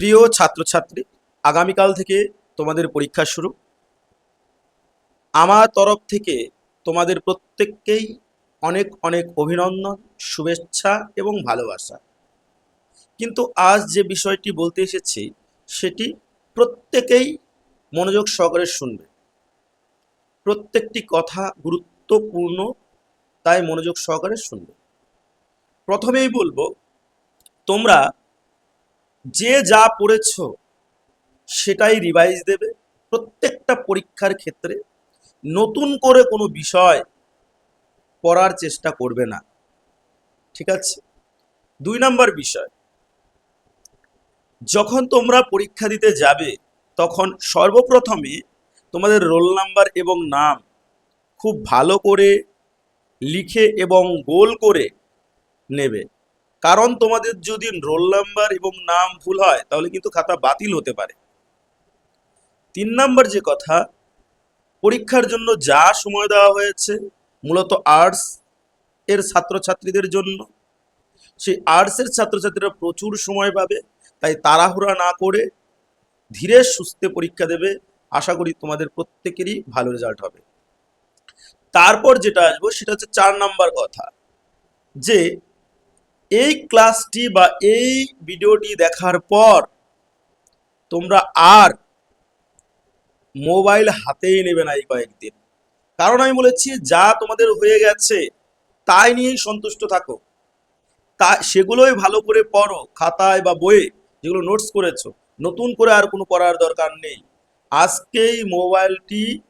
প্রিয় ছাত্রছাত্রী, আগামীকাল থেকে তোমাদের পরীক্ষা শুরু। আমার তরফ থেকে তোমাদের প্রত্যেককেই অনেক অনেক অভিনন্দন, শুভেচ্ছা এবং ভালোবাসা। কিন্তু আজ যে বিষয়টি বলতে এসেছি, সেটি প্রত্যেকেই মনোযোগ সহকারে শুনবে। প্রত্যেকটি কথা গুরুত্বপূর্ণ, তাই মনোযোগ সহকারে শুনবে। প্রথমেই বলব, তোমরা যে যা পড়েছ সেটাই রিভাইজ দেবে। প্রত্যেকটা পরীক্ষার ক্ষেত্রে নতুন করে কোনো বিষয় পড়ার চেষ্টা করবে না। ঠিক আছে? দুই নম্বর বিষয়, যখন তোমরা পরীক্ষা দিতে যাবে, তখন সর্বপ্রথমে তোমাদের রোল নাম্বার এবং নাম খুব ভালো করে লিখে এবং গোল করে নেবে। কারণ তোমাদের যদি রোল নাম্বার এবং নাম ভুল হয়, তাহলে কিন্তু খাতা বাতিল হতে পারে। তিন নাম্বার যে কথা, পরীক্ষার জন্য যা সময় দেওয়া হয়েছে, মূলত আর্টস এর ছাত্রছাত্রীদের জন্য। সেই আর্টসের ছাত্রছাত্রীরা প্রচুর সময় পাবে, তাই তাড়াহুড়া না করে ধীরে সুস্থে পরীক্ষা দেবে। আশা করি তোমাদের প্রত্যেকেরই ভালো রেজাল্ট হবে। তারপর যেটা আসব, সেটা হচ্ছে চার নাম্বার কথা, যে এই ক্লাসটি বা এই ভিডিওটি দেখার পর তোমরা আর মোবাইল হাতেই নেবে না এই কয়েকদিন। কারণ আমি বলেছি, যা তোমাদের হয়ে গেছে, তাই নিয়েই সন্তুষ্ট থাকো। তা, সেগুলোই ভালো করে পড়ো, খাতায় বা বইয়ে, যেগুলো নোটস করেছ। নতুন করে আর কোনো পড়ার দরকার নেই। আজকেই মোবাইলটি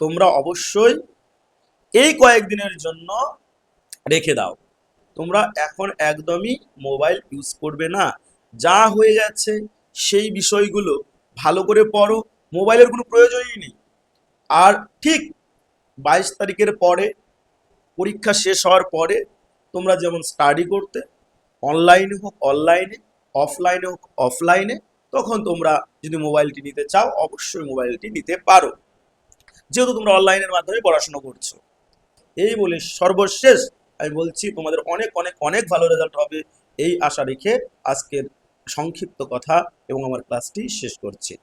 তোমরা অবশ্যই এই কয়েকদিনের জন্য রেখে দাও। তোমরা এখন একদমই মোবাইল ইউজ করবে না। যা হয়ে যাচ্ছে সেই বিষয়গুলো ভালো করে পড়ো। মোবাইলের কোনো প্রয়োজনই নেই। আর ঠিক বাইশ তারিখের পরে, পরীক্ষা শেষ হওয়ার পরে তোমরা যেমন স্টাডি করতে অনলাইনে হোক অনলাইনে অফলাইনে হোক অফলাইনে তখন তোমরা যদি মোবাইলটি নিতে চাও, অবশ্যই মোবাইলটি নিতে পারো। যেহেতু তোমরা অনলাইনের মাধ্যমে পড়াশোনা করছ। এই বলে সর্বশেষ আমি বলছি, তোমাদের অনেক অনেক অনেক ভালো রেজাল্ট হবে এই আশা রেখে আজকের সংক্ষিপ্ত কথা এবং আমার ক্লাসটি শেষ করছি।